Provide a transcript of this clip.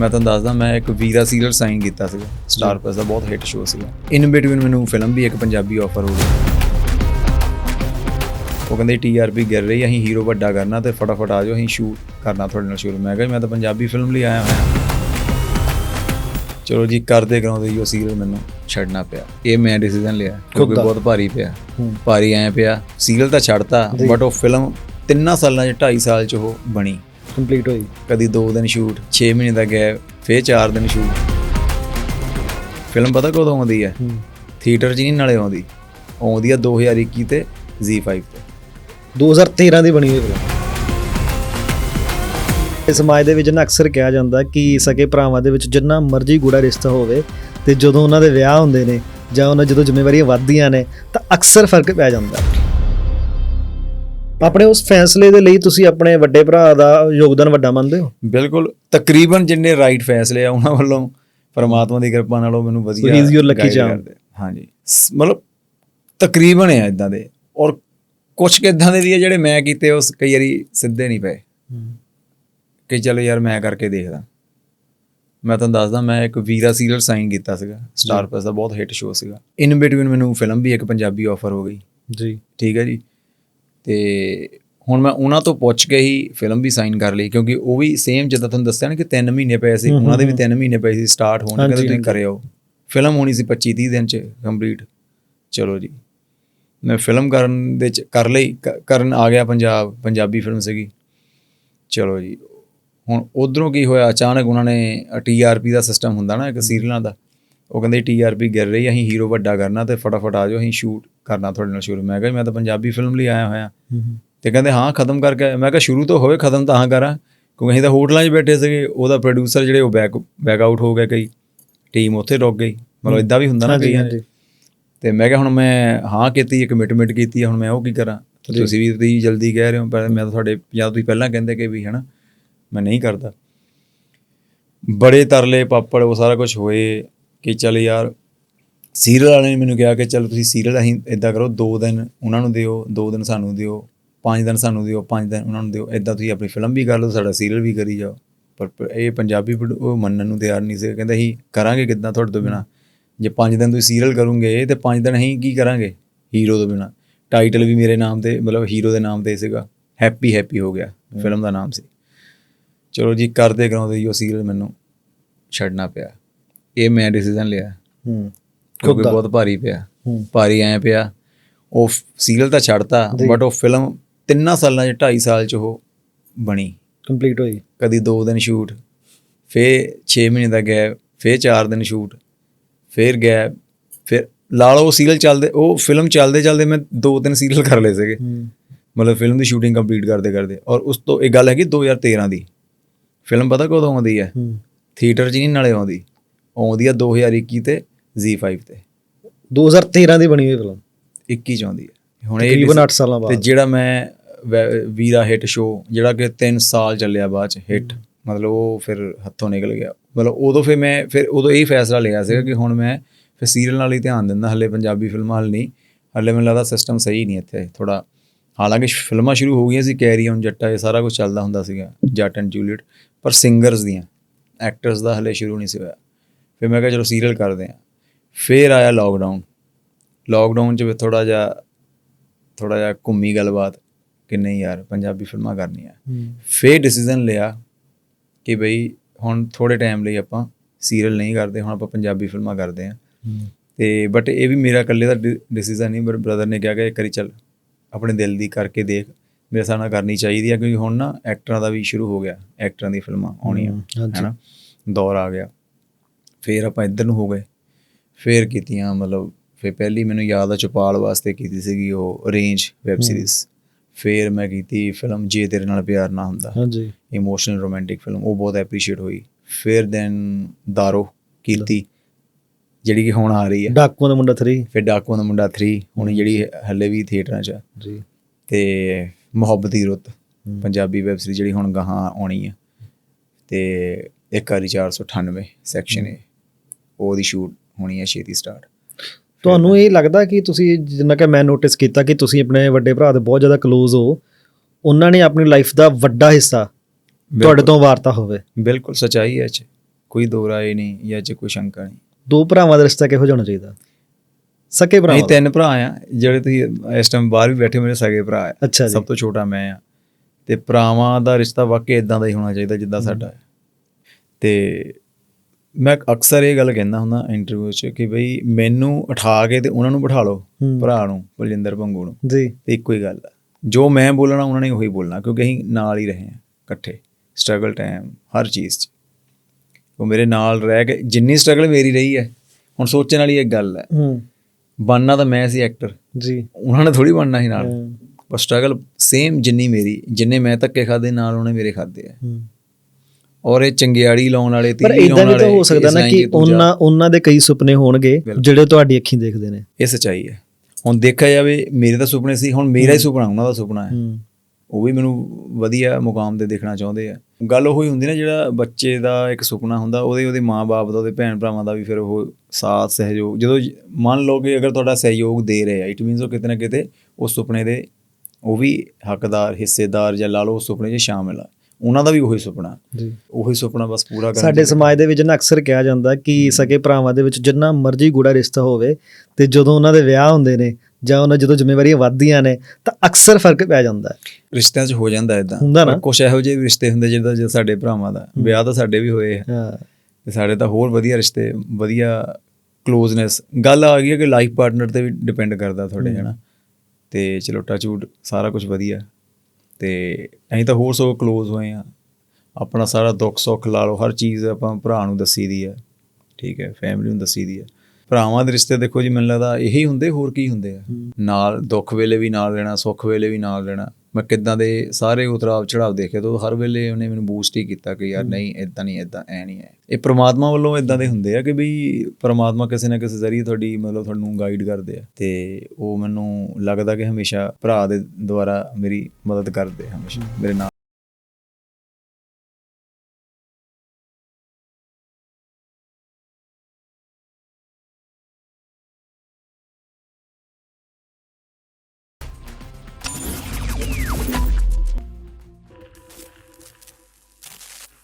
ਮੈਂ ਤੁਹਾਨੂੰ ਦੱਸਦਾ ਮੈਂ ਇੱਕ ਵੀਰਾ ਸੀਰੀਅਲ ਸਾਈਨ ਕੀਤਾ ਸੀਗਾ ਸਟਾਰ ਪਲੱਸ ਦਾ ਬਹੁਤ ਹਿੱਟ ਸ਼ੋਅ ਸੀਗਾ। ਇਨ ਬਿਟਵੀਨ ਮੈਨੂੰ ਫਿਲਮ ਵੀ ਇੱਕ ਪੰਜਾਬੀ ਆਫਰ ਹੋ ਗਈ। ਉਹ ਕਹਿੰਦੇ ਟੀਆਰਪੀ ਗਿਰ ਰਹੀ ਅਸੀਂ ਹੀਰੋ ਵੱਡਾ ਕਰਨਾ ਤੇ ਫਟਾਫਟ ਆ ਜਾਓ ਅਸੀਂ ਸ਼ੂਟ ਕਰਨਾ ਤੁਹਾਡੇ ਨਾਲ ਸ਼ੁਰੂ। ਮੈਂ ਕਿਹਾ ਮੈਂ ਤਾਂ ਪੰਜਾਬੀ ਫਿਲਮ ਲਈ ਆਇਆ ਹੋਇਆ। ਚਲੋ ਜੀ ਕਰਦੇ ਕਰਾਉਂਦੇ ਜੀ ਉਹ ਸੀਰੀਅਲ ਮੈਨੂੰ ਛੱਡਣਾ ਪਿਆ। ਇਹ ਮੈਂ ਡਿਸੀਜਨ ਲਿਆ ਕਿਉਂਕਿ? ਬਹੁਤ ਭਾਰੀ ਪਿਆ। ਭਾਰੀ ਐ ਪਿਆ। ਸੀਰੀਅਲ ਤਾਂ ਛੱਡਤਾ। ਬਟ ਉਹ ਫਿਲਮ ਤਿੰਨਾਂ ਸਾਲਾਂ 'ਚ 2.5 ਸਾਲ 'ਚ ਉਹ ਬਣੀ। ਕੰਪਲੀਟ ਹੋਈ। ਕਦੀ 2 ਦਿਨ ਸ਼ੂਟ 6 ਮਹੀਨੇ ਦਾ ਗੈਪ ਫੇਰ 4 ਦਿਨ ਸ਼ੂਟ ਫਿਲਮ ਪਤਾ ਕਦੋਂ ਆਉਂਦੀ ਹੈ? ਥੀਏਟਰ 'ਚ ਨਹੀਂ ਨਾਲੇ ਆਉਂਦੀ। ਆਉਂਦੀ ਆ 2021 ਤੇ Z5 ਤੇ। 2013 ਦੀ ਬਣੀ ਹੋਈ ਫਿਲਮ। ਇਸ ਸਮਾਜ ਦੇ ਵਿੱਚ ਨਾ ਅਕਸਰ ਕਿਹਾ ਜਾਂਦਾ ਕਿ ਸਕੇ ਭਰਾਵਾਂ ਦੇ ਵਿੱਚ ਜਿੰਨਾ ਮਰਜ਼ੀ ਗੂੜਾ ਰਿਸ਼ਤਾ ਹੋਵੇ ਤੇ ਜਦੋਂ ਉਹਨਾਂ ਦੇ ਵਿਆਹ ਹੁੰਦੇ ਨੇ ਜਾਂ ਉਹਨਾਂ ਜਦੋਂ ਜ਼ਿੰਮੇਵਾਰੀਆਂ ਵੱਧਦੀਆਂ ਨੇ ਤਾਂ ਅਕਸਰ ਫ਼ਰਕ ਪੈ ਜਾਂਦਾ। ਹੈ। ਆਪਣੇ ਉਸ ਫੈਸਲੇ ਦੇ ਲਈ ਤੁਸੀਂ ਆਪਣੇ ਵੱਡੇ ਭਰਾ ਦਾ ਯੋਗਦਾਨ ਵੱਡਾ ਮੰਨਦੇ ਹੋ? ਬਿਲਕੁਲ ਤਕਰੀਬਨ ਜਿੰਨੇ ਰਾਈਟ ਫੈਸਲੇ ਆ ਉਹਨਾਂ ਵੱਲੋਂ ਪਰਮਾਤਮਾ ਦੀ ਕਿਰਪਾ ਨਾਲ ਉਹ ਮੈਨੂੰ ਵਧੀਆ lucky guide charm. ਕਰਦੇ। ਹਾਂਜੀ। ਮਤਲਬ ਤਕਰੀਬਨ ਹੈ ਇਦਾਂ ਦੇ। ਔਰ ਕੁਝ ਕਿਦਾਂ ਦੇ ਵੀ ਆ ਜਿਹੜੇ ਮੈਂ ਕੀਤੇ ਉਸ ਕਈ ਵਾਰੀ ਸਿੱਧੇ ਨਹੀਂ ਪਏ। ਕਿ ਚਲੋ ਯਾਰ ਮੈਂ ਕਰਕੇ ਦੇਖਦਾ। ਮੈਂ ਤੁਹਾਨੂੰ ਦੱਸਦਾ ਮੈਂ ਇੱਕ ਵੀਰਾ ਸੀਰੀਅਲ ਸਾਈਨ ਕੀਤਾ ਸੀਗਾ। ਸਟਾਰ ਪਲੱਸ ਦਾ ਬਹੁਤ ਹਿੱਟ ਸ਼ੋਅ ਸੀਗਾ। ਇਨ ਬਿਟਵੀਨ ਮੈਨੂੰ ਫਿਲਮ ਵੀ ਇੱਕ ਪੰਜਾਬੀ ਆਫਰ ਹੋ ਗਈ। ਜੀ। ਠੀਕ ਹੈ ਜੀ। ਤੇ ਹੁਣ ਮੈਂ ਉਹਨਾਂ ਤੋਂ ਪੁੱਛ ਕੇ ਹੀ ਫਿਲਮ ਵੀ ਸਾਈਨ ਕਰ ਲਈ ਕਿਉਂਕਿ ਉਹ ਵੀ ਸੇਮ ਜਿੱਦਾਂ ਤੁਹਾਨੂੰ ਦੱਸਿਆ ਨਾ ਕਿ 3 ਮਹੀਨੇ ਪਏ ਸੀ ਉਹਨਾਂ ਦੇ ਵੀ 3 ਮਹੀਨੇ ਪਏ ਸੀ ਸਟਾਰਟ ਹੋਣ ਕਹਿੰਦੇ ਤੁਸੀਂ। ਕਰਿਓ। ਫਿਲਮ ਹੋਣੀ ਸੀ 25 30 ਦਿਨ ਚ ਕੰਪਲੀਟ ਚਲੋ ਜੀ। ਮੈਂ ਫਿਲਮ ਕਰਨ ਦੇ ਚ ਕਰ ਲਈ ਕਰਨ ਆ ਗਿਆ ਪੰਜਾਬ ਪੰਜਾਬੀ ਫਿਲਮ ਸੀਗੀ। ਚਲੋ ਜੀ। ਹੁਣ ਉਧਰੋਂ ਕੀ ਹੋਇਆ? ਅਚਾਨਕ ਉਹਨਾਂ ਨੇ ਟੀਆਰਪੀ ਦਾ ਸਿਸਟਮ ਹੁੰਦਾ ਨਾ ਇੱਕ ਸੀਰੀਅਲਾਂ ਦਾ। ਉਹ ਕਹਿੰਦੇ ਟੀਆਰਪੀ ਗਿਰ ਰਹੀ ਅਸੀਂ ਹੀਰੋ ਵੱਡਾ ਕਰਨਾ ਤੇ ਫਟਾਫਟ ਆ ਜਾਓ ਅਸੀਂ ਸ਼ੂਟ ਕਰਨਾ ਤੁਹਾਡੇ ਨਾਲ ਸ਼ੁਰੂ। ਮੈਂ ਕਿਹਾ ਮੈਂ ਤਾਂ ਪੰਜਾਬੀ ਫਿਲਮ ਲਈ ਆਇਆ ਹੋਇਆ। ਤੇ ਕਹਿੰਦੇ ਹਾਂ ਖਤਮ ਕਰਕੇ। ਮੈਂ ਕਿਹਾ ਸ਼ੁਰੂ ਤੋਂ ਹੋਵੇ ਖਤਮ ਤਾਂ ਹਾਂ ਕਰਾਂ। ਕਿਉਂਕਿ ਅਸੀਂ ਤਾਂ ਹੋਟਲਾਂ 'ਚ ਬੈਠੇ ਸੀਗੇ ਉਹਦਾ ਪ੍ਰੋਡਿਊਸਰ ਜਿਹੜੇ ਉਹ ਬੈਕ ਬੈਕ ਆਊਟ ਹੋ ਗਏ ਕਈ। ਟੀਮ ਉੱਥੇ ਰੁਕ ਗਈ। ਮਤਲਬ ਇਦਾਂ ਵੀ ਹੁੰਦਾ ਨਾ ਕਈਆਂ। ਹਾਂਜੀ। ਤੇ ਮੈਂ ਕਿਹਾ ਹੁਣ ਮੈਂ ਹਾਂ ਕੀਤੀ ਇੱਕ ਕਮਿਟਮੈਂਟ ਕੀਤੀ ਹੁਣ ਮੈਂ ਉਹ ਕੀ ਕਰਾਂ। ਤੁਸੀਂ ਵੀ ਤੁਸੀਂ ਜਲਦੀ ਕਹਿ ਰਹੇ ਹੋ ਪਰ ਮੈਂ ਤਾਂ ਤੁਹਾਡੇ ਜਾਂ ਤੁਸੀਂ ਪਹਿਲਾਂ ਕਹਿੰਦੇ ਕਿ ਵੀ ਹਨਾ ਮੈਂ ਨਹੀਂ ਕਰਦਾ। ਬੜੇ ਤਰਲੇ ਪਾਪੜ ਉਹ ਸਾਰਾ ਕੁਝ ਹੋਏ। ਕਿ ਚੱਲ ਯਾਰ ਸੀਰੀਅਲ ਵਾਲੇ ਨੇ ਮੈਨੂੰ ਕਿਹਾ ਕਿ ਚੱਲ ਤੁਸੀਂ ਸੀਰੀਅਲ ਅਸੀਂ ਇਦਾਂ ਕਰੋ 2 ਦਿਨ ਉਹਨਾਂ ਨੂੰ ਦਿਓ 2 ਦਿਨ ਸਾਨੂੰ ਦਿਓ 5 ਦਿਨ ਸਾਨੂੰ ਦਿਓ 5 ਦਿਨ ਉਹਨਾਂ ਨੂੰ ਦਿਓ ਇਦਾਂ ਤੁਸੀਂ ਆਪਣੀ ਫਿਲਮ ਵੀ ਕਰ ਲਓ, ਸਾਡਾ ਸੀਰੀਅਲ ਵੀ ਕਰੀ ਜਾਓ। ਪਰ ਇਹ ਪੰਜਾਬੀ ਪ੍ਰੋਡਿਊ- ਉਹ ਮੰਨਣ ਨੂੰ ਤਿਆਰ ਨਹੀਂ ਸੀ ਕਹਿੰਦੇ ਅਸੀਂ ਕਰਾਂਗੇ ਕਿੱਦਾਂ ਤੁਹਾਡੇ ਤੋਂ ਬਿਨਾ? ਜੇ 5 ਦਿਨ ਤੁਸੀਂ ਸੀਰੀਅਲ ਕਰੋਗੇ, ਤੇ 5 ਦਿਨ ਅਸੀਂ ਕੀ ਕਰਾਂਗੇ ਹੀਰੋ ਤੋਂ ਬਿਨਾ? ਟਾਈਟਲ ਵੀ ਮੇਰੇ ਨਾਮ ਤੇ, ਮਤਲਬ ਹੀਰੋ ਦੇ ਨਾਮ ਤੇ ਸੀਗਾ ਹੈਪੀ ਹੈਪੀ ਹੋ ਗਿਆ ਫਿਲਮ ਦਾ ਨਾਮ ਸੀ। ਚਲੋ ਜੀ, ਕਰਦੇ ਕਰਾਉਂਦੇ ਜੀ ਉਹ ਸੀਰੀਅਲ ਮੈਨੂੰ, ਛੱਡਣਾ ਪਿਆ। ਇਹ ਮੈਂ ਡਿਸੀਜਨ ਲਿਆ। ਹੂੰ। ਕਿਉਂਕਿ? ਬਹੁਤ ਭਾਰੀ ਪਿਆ। ਭਾਰੀ ਐ ਪਿਆ। ਉਹ ਸੀਰੀਅਲ ਤਾਂ ਛੱਡਤਾ। ਬਟ ਉਹ ਫਿਲਮ ਤਿੰਨਾਂ ਸਾਲਾਂ 'ਚ 2.5 ਸਾਲ 'ਚ ਉਹ ਬਣੀ। ਕੰਪਲੀਟ ਹੋਈ। ਕਦੀ 2 ਦਿਨ ਸ਼ੂਟ ਫੇਰ 6 ਮਹੀਨੇ ਦਾ ਗੈਪ ਫੇਰ 4 ਦਿਨ ਸ਼ੂਟ ਫੇਰ ਗੈਪ ਫਿਰ ਲਾ ਲਓ ਸੀਰੀਅਲ ਚੱਲਦੇ ਉਹ ਫਿਲਮ ਚੱਲਦੇ ਚੱਲਦੇ ਮੈਂ ਦੋ ਤਿੰਨ ਸੀਰੀਅਲ ਕਰ ਲਏ ਸੀਗੇ। ਮਤਲਬ ਫਿਲਮ ਦੀ ਸ਼ੂਟਿੰਗ ਕੰਪਲੀਟ ਕਰਦੇ ਕਰਦੇ। ਔਰ ਉਸ ਤੋਂ ਇਹ ਗੱਲ ਹੈਗੀ 2013 ਦੀ। ਫਿਲਮ ਪਤਾ ਕਦੋਂ ਆਉਂਦੀ ਹੈ? ਹੂੰ। ਥੀਏਟਰ 'ਚ ਨਹੀਂ ਨਾਲੇ ਆਉਂਦੀ। ਆਉਂਦੀ ਆ 2021 ਤੇ Z5 ਤੇ। 2013 ਦੀ ਬਣੀ ਹੋਈ ਫਿਲਮ 21 ਚ ਆਉਂਦੀ ਹੈ ਹੁਣ ਇਹ ਤਕਰੀਬਨ ਡਿਸ- 8 ਸਾਲਾਂ ਤੇ ਬਾਅਦ। ਜਿਹੜਾ ਮੈਂ ਵੀਰਾ ਹਿੱਟ ਸ਼ੋ ਜਿਹੜਾ ਕਿ 3 ਸਾਲ ਚੱਲਿਆ ਬਾਅਦ ਚ ਹਿੱਟ ਮਤਲਬ ਉਹ ਫਿਰ ਹੱਥੋਂ ਨਿਕਲ ਗਿਆ। ਮਤਲਬ ਉਦੋਂ ਫਿਰ ਮੈਂ ਫਿਰ ਉਦੋਂ ਇਹ ਫੈਸਲਾ ਲਿਆ ਸੀਗਾ ਕਿ ਹੁਣ ਮੈਂ ਫਿਰ ਸੀਰੀਅਲ ਨਾਲ ਹੀ ਧਿਆਨ ਦਿੰਦਾ ਹੱਲੇ ਪੰਜਾਬੀ ਫਿਲਮਾਂ ਹਲ ਨਹੀਂ। ਹੱਲੇ ਮੈਨੂੰ ਲੱਗਦਾ ਸਿਸਟਮ ਸਹੀ ਨਹੀਂ ਇੱਥੇ। ਥੋੜਾ ਹਾਲਾਂਕਿ ਫਿਲਮਾਂ ਸ਼ੁਰੂ ਹੋ ਗਈਆਂ ਸੀ ਕੈਰੀ ਔਨ ਜੱਟਾ ਇਹ ਸਾਰਾ ਕੁਝ ਚੱਲਦਾ ਹੁੰਦਾ ਸੀਗਾ ਜੱਟ ਐਂਡ ਜੂਲੀਅਟ। ਪਰ ਸਿੰਗਰਸ ਦੀਆਂ ਐਕਟਰਸ ਦਾ ਹੱਲੇ ਸ਼ੁਰੂ ਨਹੀਂ ਸੀ ਹੋਇਆ। ਫਿਰ ਮੈਂ ਕਿਹਾ ਚਲੋ ਸੀਰੀਅਲ ਕਰਦੇ ਹਾਂ। ਫਿਰ ਆਇਆ ਲੋਕਡਾਊਨ ਲੋਕਡਾਊਨ 'ਚ ਥੋੜਾ ਜਿਹਾ ਥੋੜਾ ਜਿਹਾ ਘੁੰਮੀ ਗੱਲਬਾਤ ਕਿ ਨਹੀਂ ਯਾਰ ਪੰਜਾਬੀ ਫਿਲਮਾਂ ਕਰਨੀਆਂ। ਹੂੰ। ਫੇਰ ਡਿਸੀਜਨ ਲਿਆ ਕਿ ਬਈ ਹੁਣ ਥੋੜੇ ਟਾਈਮ ਲਈ ਆਪਾਂ ਸੀਰੀਅਲ ਨਹੀਂ ਕਰਦੇ ਹੁਣ ਆਪਾਂ ਪੰਜਾਬੀ ਫਿਲਮਾਂ ਕਰਦੇ ਹਾਂ। ਹੂੰ। ਤੇ ਬਟ ਇਹ ਵੀ ਮੇਰਾ ਇਕੱਲੇ ਦਾ ਡਿਸੀਜਨ ਨਹੀਂ ਮੇਰੇ ਬ੍ਰਦਰ ਨੇ ਕਿਹਾ ਕਿ ਇੱਕ ਵਾਰੀ ਚੱਲ ਆਪਣੇ ਦਿਲ ਦੀ ਕਰਕੇ ਦੇਖ। ਮੇਰੇ ਹਿਸਾਬ ਨਾਲ ਕਰਨੀ ਚਾਹੀਦੀ ਹੈ ਕਿਉਂਕਿ ਹੁਣ ਨਾ ਐਕਟਰਾਂ ਦਾ ਵੀ ਸ਼ੁਰੂ ਹੋ ਗਿਆ ਐਕਟਰਾਂ ਦੀ ਫਿਲਮਾਂ ਆਉਣੀਆਂ ਹਾਂਜੀ। ਹੈਨਾ? ਦੌਰ ਆ ਗਿਆ। ਫੇਰ ਆਪਾਂ ਇੱਧਰ ਨੂੰ ਹੋ ਗਏ। ਫੇਰ ਕੀਤੀਆਂ ਮਤਲਬ ਫੇਰ ਪਹਿਲੀ ਮੈਨੂੰ ਯਾਦ ਆ ਚੁਪਾਲ ਵਾਸਤੇ ਕੀਤੀ ਸੀਗੀ ਉਹ ਰੇਂਜ ਵੈਬ ਸੀਰੀਜ਼ ਫੇਰ ਮੈਂ ਕੀਤੀ ਫਿਲਮ ਜੇ ਤੇਰੇ ਨਾਲ ਪਿਆਰ ਨਾ ਹੁੰਦਾ। ਹਾਂਜੀ। ਇਮੋਸ਼ਨਲ ਰੋਮਾਂਟਿਕ ਫਿਲਮ ਉਹ ਬਹੁਤ ਐਪਰੀਸ਼ੀਏਟ ਹੋਈ। ਫਿਰ ਦੈਨ ਦਾਰੋ ਕੀਤੀ ਜਿਹੜੀ ਕਿ ਹੁਣ ਆ ਰਹੀ ਹੈ ਡਾਕੂਆਂ ਦਾ ਮੁੰਡਾ 3 ਫਿਰ ਡਾਕੂਆਂ ਦਾ ਮੁੰਡਾ 3 ਹੁਣ ਜਿਹੜੀ ਹੱਲੇ ਵੀ ਥੀਏਟਰਾਂ 'ਚ ਆ। ਜੀ। ਤੇ ਮੁਹੱਬਤ ਦੀ ਰੁੱਤ ਪੰਜਾਬੀ ਵੈਬ ਸੀਰੀਜ਼ ਜਿਹੜੀ ਹੁਣ ਗਾਹਾਂ ਆਉਣੀ ਹੈ ਤੇ ਇੱਕ ਵਾਰੀ 498 ਸੈਕਸ਼ਨ ਹੈ। ਉਹਦੀ ਸ਼ੂਟ ਹੋਣੀ ਹੈ ਛੇਤੀ ਸਟਾਰਟ ਤੁਹਾਨੂੰ ਇਹ ਲੱਗਦਾ ਕਿ ਤੁਸੀਂ ਜਿੰਨਾ ਕਿ ਮੈਂ ਨੋਟਿਸ ਕੀਤਾ ਕਿ ਤੁਸੀਂ ਆਪਣੇ ਵੱਡੇ ਭਰਾ ਦੇ ਬਹੁਤ ਜ਼ਿਆਦਾ ক্লোਜ਼ ਹੋ ਉਹਨਾਂ ਨੇ ਆਪਣੀ ਲਾਈਫ ਦਾ ਵੱਡਾ ਹਿੱਸਾ ਤੁਹਾਡੇ ਤੋਂ ਵਾਰਤਾ ਹੋਵੇ? ਬਿਲਕੁਲ ਸਚਾਈ ਹੈ ਇਹ 'ਚ। ਕੋਈ ਦੋ ਰਾਏ ਨਹੀਂ ਜਾਂ ਚ ਕੋਈ ਸ਼ੰਕਾ ਨਹੀਂ। ਦੋ ਭਰਾਵਾਂ ਦਾ ਰਿਸ਼ਤਾ ਕਿਹੋ ਜਿਹਾ ਹੋਣਾ ਚਾਹੀਦਾ? ਸਕੇ ਭਰਾਵਾਂ ਦਾ? ਤਿੰਨ ਭਰਾ ਆ। ਜਿਹੜੇ ਤੁਸੀਂ ਇਸ ਟਾਈਮ ਬਾਹਰ ਵੀ ਬੈਠੇ ਮੇਰੇ ਸਗੇ ਭਰਾ ਆ। ਸਭ ਤੋਂ ਛੋਟਾ ਮੈਂ ਆ। ਤੇ ਭਰਾਵਾਂ ਦਾ ਰਿਸ਼ਤਾ ਵਾਕਈ ਇਦਾਂ ਦਾ ਹੀ ਹੋਣਾ ਚਾਹੀਦਾ ਜਿੱਦਾਂ ਸਾਡਾ ਹੈ ਤੇ ਮੈਂ ਅਕਸਰ ਇਹ ਗੱਲ ਕਹਿੰਦਾ ਹੁੰਦਾ ਇੰਟਰਵਿਊ 'ਚ ਕਿ ਬਈ ਮੈਨੂੰ ਉਠਾ ਕੇ ਤੇ ਉਹਨਾਂ ਨੂੰ ਬਿਠਾ ਲਓ। ਭਰਾ ਨੂੰ ਬਲਜਿੰਦਰ ਭੰਗੂ ਨੂੰ। ਜੀ। ਤੇ ਇੱਕੋ ਹੀ ਗੱਲ ਆ। ਜੋ ਮੈਂ ਬੋਲਣਾ ਉਹਨਾਂ ਨੇ ਉਹੀ ਬੋਲਣਾ ਕਿਉਂਕਿ ਅਸੀਂ ਨਾਲ ਹੀ ਰਹੇ ਹਾਂ ਇਕੱਠੇ। ਸਟਰਗਲ ਟਾਈਮ ਹਰ ਚੀਜ਼ 'ਚ। ਉਹ ਮੇਰੇ ਨਾਲ ਰਹਿ ਕੇ ਜਿੰਨੀ ਸਟਰਗਲ ਮੇਰੀ ਰਹੀ ਹੈ ਹੁਣ ਸੋਚਣ ਵਾਲੀ ਇੱਕ ਗੱਲ ਹੈ। ਹੂੰ। ਬਣਨਾ ਤਾਂ ਮੈਂ ਸੀ ਐਕਟਰ ਜੀ। ਉਹਨਾਂ ਨੇ ਥੋੜੀ ਬਣਨਾ ਸੀ ਨਾਲ। ਪਰ ਸਟਰਗਲ ਸੇਮ ਜਿੰਨੀ ਮੇਰੀ ਜਿੰਨੇ ਮੈਂ ਧੱਕੇ ਖਾਦੇ ਨਾਲ ਉਹਨੇ ਮੇਰੇ ਖਾਦੇ ਆ। ਹੂੰ। ਔਰ ਇਹ ਚੰਗਿਆੜੀ ਲਾਉਣ ਵਾਲੇ ਪਰ ਤੀਲੀ ਇਦਾਂ ਲਾਉਣ ਵੀ ਤਾਂ ਵਾਲੇ ਹੋ ਸਕਦਾ ਨਾ ਕਿ। ਉਹਨਾਂ ਉਹਨਾਂ ਦੇ ਕਈ ਸੁਪਨੇ ਹੋਣਗੇ। ਜਿਹੜੇ ਤੁਹਾਡੀ ਅੱਖੀਂ ਦੇਖਦੇ ਨੇ। ਇਹ ਸੱਚਾਈ ਹੈ। ਹੁਣ ਦੇਖਿਆ ਜਾਵੇ ਮੇਰੇ ਤਾਂ ਸੁਪਨੇ ਸੀ ਹੁਣ ਮੇਰਾ ਹੀ ਸੁਪਨਾ ਉਹਨਾਂ ਦਾ ਸੁਪਨਾ ਹੈ। ਉਹ ਵੀ ਮੈਨੂੰ ਵਧੀਆ ਮੁਕਾਮ ਤੇ ਦੇਖਣਾ ਚਾਹੁੰਦੇ ਆ। ਗੱਲ ਉਹ ਹੀ ਹੁੰਦੀ ਨਾ ਜਿਹੜਾ ਬੱਚੇ ਦਾ ਇੱਕ ਸੁਪਨਾ ਹੁੰਦਾ ਉਹਦੇ ਉਹਦੇ ਮਾਪੇ ਦਾ ਉਹਦੇ ਭੈਣ ਭਰਾਵਾਂ ਦਾ ਵੀ ਫਿਰ ਉਹ ਸਾਥ ਸਹਿਯੋਗ ਜਦੋਂ ਮੰਨ ਲਓ ਕਿ ਅਗਰ ਤੁਹਾਡਾ ਸਹਿਯੋਗ ਦੇ ਰਹੇ ਆ ਇਟ ਮੀਨਸ ਉਹ ਕਿਤੇ ਨਾ ਕਿਤੇ ਉਸ ਸੁਪਨੇ ਦੇ ਉਹ ਵੀ ਹੱਕਦਾਰ ਹਿੱਸੇਦਾਰ ਜਾਂ ਲਾ ਲਓ ਉਸ ਸੁਪਨੇ 'ਚ ਸ਼ਾਮਿਲ ਆ। ਉਹਨਾਂ ਦਾ ਵੀ ਉਹੀ ਸੁਪਨਾ। ਜੀ। ਉਹੀ ਸੁਪਨਾ ਬਸ ਪੂਰਾ ਕਰਨ ਸਾਡੇ ਸਮਾਜ ਦੇ ਵਿੱਚ ਨਾ ਅਕਸਰ ਕਿਹਾ ਜਾਂਦਾ ਕਿ ਸਕੇ ਭਰਾਵਾਂ ਦੇ ਵਿੱਚ ਜਿੰਨਾ ਮਰਜ਼ੀ ਗੂੜਾ ਰਿਸ਼ਤਾ ਹੋਵੇ ਤੇ ਜਦੋਂ ਉਹਨਾਂ ਦੇ ਵਿਆਹ ਹੁੰਦੇ ਨੇ ਜਾਂ ਉਹਨਾਂ ਜਦੋਂ ਜ਼ਿੰਮੇਵਾਰੀਆਂ ਵੱਧਦੀਆਂ ਨੇ ਤਾਂ ਅਕਸਰ ਫ਼ਰਕ ਪੈ ਜਾਂਦਾ ਹੈ। ਰਿਸ਼ਤਿਆਂ 'ਚ ਹੋ ਜਾਂਦਾ ਇਦਾਂ ਹੁੰਦਾ ਨਾ? ਕੁਝ ਇਹੋ ਜਿਹੇ ਰਿਸ਼ਤੇ ਹੁੰਦੇ ਜਿੱਦਾਂ ਜਿੱਦਾਂ ਸਾਡੇ ਭਰਾਵਾਂ ਦਾ ਵਿਆਹ ਤਾਂ ਸਾਡੇ ਵੀ ਹੋਏ ਹਾਂ। ਤੇ ਸਾਡੇ ਤਾਂ ਹੋਰ ਵਧੀਆ ਰਿਸ਼ਤੇ ਵਧੀਆ ਕਲੋਜ਼ਨੈਸ ਗੱਲ ਆ ਗਈ ਹੈ ਕਿ ਲਾਈਫ ਪਾਰਟਨਰ ਤੇ ਵੀ ਡਿਪੈਂਡ ਕਰਦਾ ਤੁਹਾਡੇ ਹਨਾ। ਤੇ ਚਲੋ ਟਚਵੁੱਡ ਸਾਰਾ ਕੁਝ ਵਧੀਆ। ਤੇ ਅਸੀਂ ਤਾਂ ਹੋਰ ਸੋ ਕਲੋਜ਼ ਹੋਏ ਆ ਆਪਣਾ ਸਾਰਾ ਦੁੱਖ ਸੁੱਖ ਲਾ ਲਓ ਹਰ ਚੀਜ਼ ਆਪਾਂ ਭਰਾ ਨੂੰ ਦੱਸੀ ਦੀ ਹੈ ਠੀਕ ਹੈ ਫੈਮਿਲੀ ਨੂੰ ਦੱਸੀ ਦੀ ਹੈ ਭਰਾਵਾਂ ਦੇ ਰਿਸ਼ਤੇ ਦੇਖੋ ਜੀ ਮੈਨੂੰ ਲੱਗਦਾ ਇਹੀ ਹੁੰਦੇ ਹੋਰ ਕੀ ਹੁੰਦੇ ਆ? ਨਾਲ ਦੁੱਖ ਵੇਲੇ ਵੀ ਨਾਲ ਰਹਿਣਾ ਸੁੱਖ ਵੇਲੇ ਵੀ ਨਾਲ ਰਹਿਣਾ। ਮੈਂ ਕਿੱਦਾਂ ਦੇ ਸਾਰੇ ਉਤਰਾਵ ਚੜਾਵ ਦੇਖੇ ਤੋਂ ਹਰ ਵੇਲੇ ਉਹਨੇ ਮੈਨੂੰ ਬੂਸਟ ਹੀ ਕੀਤਾ ਕਿ ਯਾਰ ਨਹੀਂ ਇਦਾਂ ਨਹੀਂ ਇਦਾਂ ਐ ਨਹੀਂ ਹੈ ਇਹ ਪ੍ਰਮਾਤਮਾ ਵੱਲੋਂ ਇਦਾਂ ਦੇ ਹੁੰਦੇ ਆ ਕਿ ਬਈ ਪ੍ਰਮਾਤਮਾ ਕਿਸੇ ਨਾ ਕਿਸੇ ਜ਼ਰੀਏ ਤੁਹਾਡੀ ਮਤਲਬ ਤੁਹਾਨੂੰ ਗਾਈਡ ਕਰਦੇ ਆ ਤੇ ਉਹ ਮੈਨੂੰ ਲੱਗਦਾ ਕਿ ਹਮੇਸ਼ਾ ਭਰਾ ਦੇ ਦੁਆਰਾ ਮੇਰੀ ਮਦਦ ਕਰਦੇ ਹਮੇਸ਼ਾ ਮੇਰੇ ਨਾਲ।